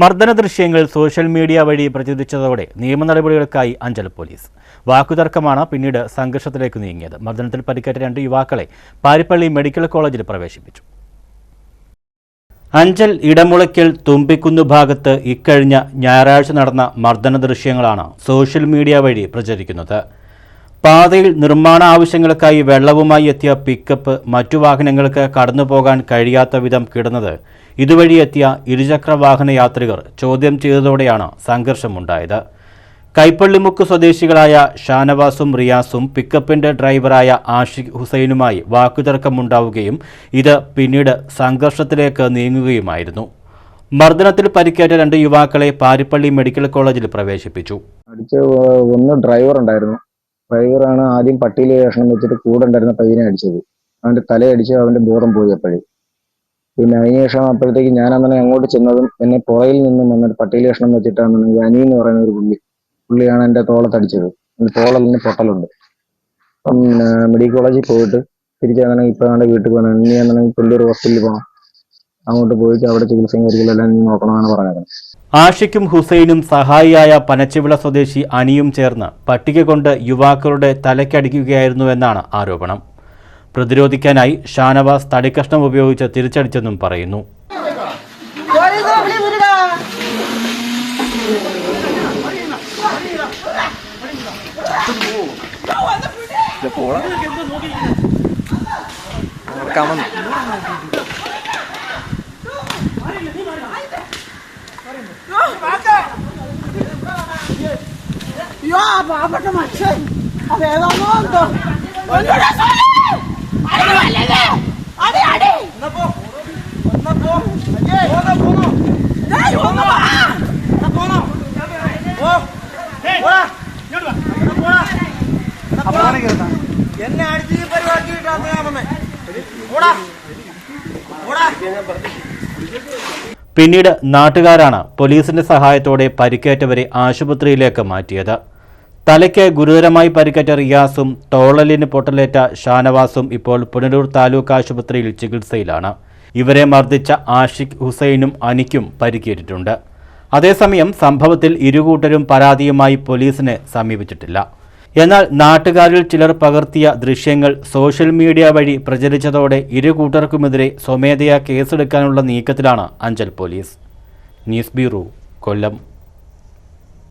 മർദ്ദന ദൃശ്യങ്ങൾ social media വഴി പ്രചരിച്ചതോടെ നിയമ നടപടികൾക്കായി അഞ്ചൽ പോലീസ്. വാക്കുതർക്കമാണ് പിന്നീട് സംഘർഷത്തിലേക്ക് നീങ്ങിയത്. മർദ്ദനത്തിൽ പരിക്കേറ്റ രണ്ട് യുവാക്കളെ പാരിപ്പള്ളി മെഡിക്കൽ കോളേജിൽ പ്രവേശിപ്പിച്ചു. അഞ്ചൽ ഇടമുളയ്ക്കൽ തുമ്പിക്കുന്ന് ഭാഗത്ത് ഇക്കഴിഞ്ഞ ഞായറാഴ്ച നടന്ന മർദ്ദന ദൃശ്യങ്ങളാണ് സോഷ്യൽ മീഡിയ വഴി പ്രചരിക്കുന്നത്. പാതയിൽ നിർമ്മാണ ആവശ്യങ്ങൾക്കായി വെള്ളവുമായി എത്തിയ പിക്കപ്പ് മറ്റു വാഹനങ്ങൾക്ക് കടന്നുപോകാൻ കഴിയാത്ത വിധം കിടന്നത്. ഇതുവഴി എത്തിയ ഇരുചക്ര വാഹന യാത്രികർ ചോദ്യം ചെയ്തതോടെയാണ് സംഘർഷമുണ്ടായത്. കൈപ്പള്ളിമുക്ക് സ്വദേശികളായ ഷാനവാസും റിയാസും പിക്കപ്പിന്റെ ഡ്രൈവറായ ആഷിഖ് ഹുസൈനുമായി വാക്കുതർക്കമുണ്ടാവുകയും ഇത് പിന്നീട് സംഘർഷത്തിലേക്ക് നീങ്ങുകയുമായിരുന്നു. മർദ്ദനത്തിൽ പരിക്കേറ്റ രണ്ട് യുവാക്കളെ പാരിപ്പള്ളി മെഡിക്കൽ കോളേജിൽ പ്രവേശിപ്പിച്ചു. ഒന്ന് ഡ്രൈവർ ഉണ്ടായിരുന്നു ഡ്രൈവറാണ് ആദ്യം പട്ടിയിലെ കഷ്ണം വെച്ചിട്ട് കൂടെ ഉണ്ടായിരുന്ന പയ്യനെ അടിച്ചത്. അവന്റെ തലയടിച്ച് അവന്റെ ബോധം പോയി അപ്പോഴേ. പിന്നെ അതിനുശേഷം അപ്പോഴത്തേക്ക് ഞാൻ അന്നനെ അങ്ങോട്ട് ചെന്നതും എന്നെ പുറയിൽ നിന്നും വന്നിട്ട് പട്ടിയിലെ കഷ്ണം വെച്ചിട്ടാണ് അനി എന്ന് പറയുന്ന ഒരു പുള്ളി പുള്ളിയാണ് എന്റെ തോളത്തടിച്ചത് എന്റെ തോളിൽ നിന്ന് പൊട്ടലുണ്ട്. അപ്പം മെഡിക്കൽ കോളേജിൽ പോയിട്ട് തിരിച്ചാണെങ്കിൽ ഇപ്പൊ ആണ്ട് വീട്ടിൽ പോകണം ഇനി ആണെങ്കിൽ പുള്ളിയൊരു ഹോസ്പിറ്റലിൽ പോകണം അങ്ങോട്ട് പോയിട്ട് അവിടെ ചികിത്സയും കാര്യങ്ങളെല്ലാം ഇനി നോക്കണമെന്നാണ് പറഞ്ഞത്. ആഷിക്കും ഹുസൈനും സഹായിയായ പനച്ചിവിള സ്വദേശി അനിയും ചേർന്ന് പട്ടിക കൊണ്ട് യുവാക്കളുടെ തലയ്ക്കടിക്കുകയായിരുന്നുവെന്നാണ് ആരോപണം. പ്രതിരോധിക്കാനായി ഷാനവാസ് തടിക്കഷ്ണം ഉപയോഗിച്ച് തിരിച്ചടിച്ചെന്നും പറയുന്നു. ആ പാവപ്പെട്ട മനുഷ്യൻ അത് ഏതാണോ എന്തോ ഒന്നൂടെ സോറി. അടി. അടി, അടി. ഏയ്, ഒന്ന് വാ. എന്നെ അടിച്ച് ഈ പരിപാടിയിട്ടാണ് ഞാൻ വന്നേ ഓടാ ഓടാ പിന്നീട് നാട്ടുകാരാണ് പോലീസിന്റെ സഹായത്തോടെ പരിക്കേറ്റവരെ ആശുപത്രിയിലേക്ക് മാറ്റിയത്. തലയ്ക്ക് ഗുരുതരമായി പരിക്കേറ്റ റിയാസും തോളലിന് പൊട്ടലേറ്റ ഷാനവാസും ഇപ്പോൾ പുനലൂർ താലൂക്ക് ആശുപത്രിയിൽ ചികിത്സയിലാണ്. ഇവരെ മർദ്ദിച്ച ആഷിഖ് ഹുസൈനും അനിക്കും പരിക്കേറ്റിട്ടുണ്ട്. അതേസമയം സംഭവത്തിൽ ഇരുകൂട്ടരും പരാതിയുമായി പോലീസിനെ സമീപിച്ചിട്ടില്ല. എന്നാൽ നാട്ടുകാരിൽ ചിലർ പകർത്തിയ ദൃശ്യങ്ങൾ സോഷ്യൽ മീഡിയ വഴി പ്രചരിച്ചതോടെ ഇരു കൂട്ടർക്കുമെതിരെ സ്വമേധയാ കേസെടുക്കാനുള്ള നീക്കത്തിലാണ് Anchal police. News bureau Kollam.